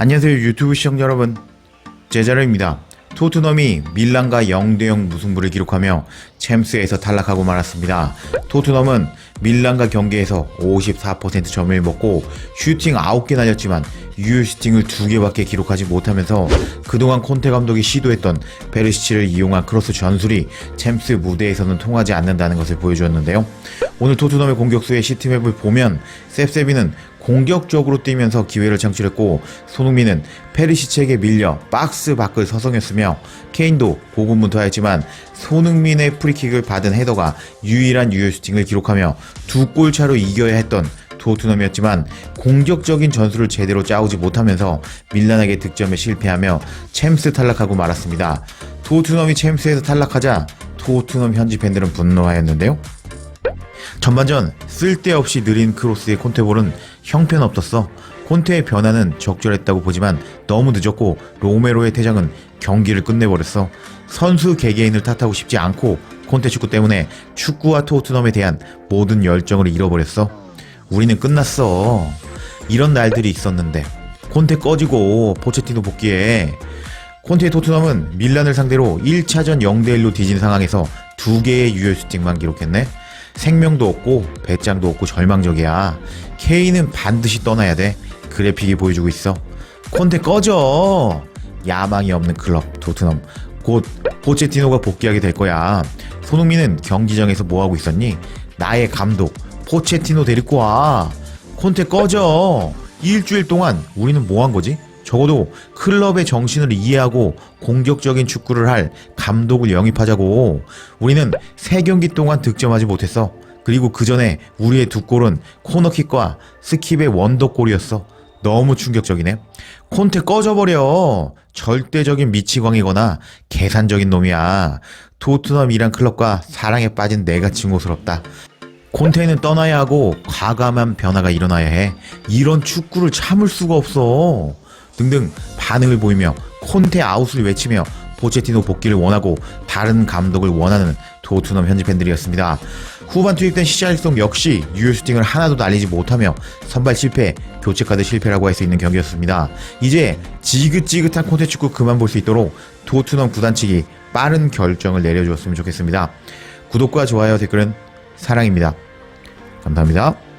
안녕하세요 유튜브 시청자 여러분 제자로입니다. 토트넘이 밀란과 0대0 무승부를 기록하며 챔스에서 탈락하고 말았습니다. 토트넘은 밀란과 경기에서 54% 점을 먹고 슈팅 9개 날렸지만 유효 슈팅을 2개밖에 기록하지 못하면서 그동안 콘테 감독이 시도했던 베르시치를 이용한 크로스 전술이 챔스 무대에서는 통하지 않는다는 것을 보여주었는데요. 오늘 토트넘의 공격수의 시티맵을 보면 셉세비는 공격적으로 뛰면서 기회를 창출했고 손흥민은 페리시치에게 밀려 박스 밖을 서성였으며 케인도 고군분투하였지만 손흥민의 프리킥을 받은 헤더가 유일한 유효 슈팅을 기록하며 두 골 차로 이겨야 했던 토트넘이었지만 공격적인 전술을 제대로 짜오지 못하면서 밀란에게 득점에 실패하며 챔스 탈락하고 말았습니다. 토트넘이 챔스에서 탈락하자 토트넘 현지 팬들은 분노하였는데요. 전반전 쓸데없이 느린 크로스의 콘테볼은 형편없었어. 콘테의 변화는 적절했다고 보지만 너무 늦었고 로메로의 퇴장은 경기를 끝내버렸어. 선수 개개인을 탓하고 싶지 않고 콘테 축구 때문에 축구와 토트넘에 대한 모든 열정을 잃어버렸어. 우리는 끝났어. 이런 날들이 있었는데 콘테 꺼지고 포체티노 복귀해. 콘테의 토트넘은 밀란을 상대로 1차전 0대1로 뒤진 상황에서 두 개의 유효 슈팅만 기록했네. 생명도 없고 배짱도 없고 절망적이야. 케인은 반드시 떠나야 돼. 그래픽이 보여주고 있어. 콘테 꺼져. 야망이 없는 클럽 토트넘. 곧 포체티노가 복귀하게 될 거야. 손흥민은 경기장에서 뭐 하고 있었니? 나의 감독 포체티노 데리고 와. 콘테 꺼져. 일주일 동안 우리는 뭐 한 거지? 적어도 클럽의 정신을 이해하고 공격적인 축구를 할 감독을 영입하자고. 우리는 세 경기 동안 득점하지 못했어. 그리고 그 전에 우리의 두 골은 코너킥과 스킵의 원더골이었어. 너무 충격적이네. 콘테 꺼져버려. 절대적인 미치광이거나 계산적인 놈이야. 토트넘이란 클럽과 사랑에 빠진 내가 징후스럽다. 콘테는 떠나야 하고 과감한 변화가 일어나야 해. 이런 축구를 참을 수가 없어. 등등 반응을 보이며 콘테 아웃을 외치며 포체티노 복귀를 원하고 다른 감독을 원하는 토트넘 현지 팬들이었습니다. 후반 투입된 시잘송 역시 슈팅을 하나도 날리지 못하며 선발 실패, 교체 카드 실패라고 할 수 있는 경기였습니다. 이제 지긋지긋한 콘테 축구 그만 볼 수 있도록 토트넘 구단 측이 빠른 결정을 내려주었으면 좋겠습니다. 구독과 좋아요, 댓글은 사랑입니다. 감사합니다.